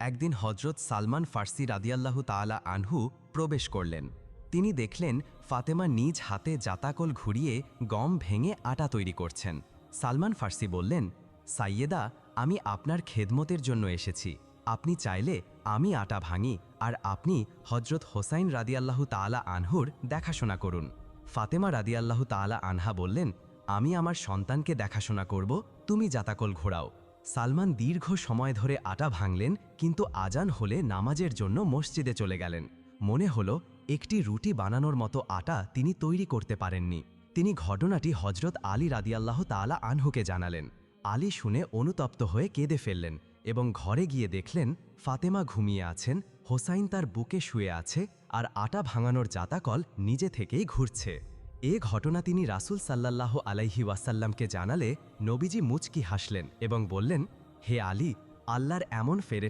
একদিন হজরত সালমান ফার্সি রাদিয়াল্লাহু তাআলা আনহু প্রবেশ করলেন। তিনি দেখলেন ফাতেমা নিজ হাতে জাতাকল ঘুরিয়ে গম ভেঙে আটা তৈরি করছেন। সালমান ফার্সি বললেন, সাইয়েদা, আমি আপনার খেদমতের জন্য এসেছি। আপনি চাইলে আমি আটা ভাঙি আর আপনি হজরত হোসাইন রাদিয়াল্লাহু তাআলা আনহুর দেখাশোনা করুন। ফাতেমা রাদিয়াল্লাহু তাআলা আনহা বললেন, আমি আমার সন্তানকে দেখাশোনা করব, তুমি জাতাকল ঘোরাও। সালমান দীর্ঘ সময় ধরে আটা ভাঙলেন, কিন্তু আজান হলে নামাজের জন্য মসজিদে চলে গেলেন। মনে হলো, একটি রুটি বানানোর মতো আটা তিনি তৈরি করতে পারেননি। তিনি ঘটনাটি হজরত আলী রাদিয়াল্লাহ তাআলা আনহুকে জানালেন। আলী শুনে অনুতপ্ত হয়ে কেঁদে ফেললেন এবং ঘরে গিয়ে দেখলেন, ফাতেমা ঘুমিয়ে আছেন, হোসাইন তার বুকে শুয়ে আছে, আর আটা ভাঙানোর জাতাকল নিজে থেকেই ঘুরছে। এ ঘটনা তিনি রাসুল সাল্লাহ আলাইহি ওয়াসাল্লামকে জানালে নবীজি মুচকি হাসলেন এবং বললেন, হে আলী, আল্লাহর এমন ফেরে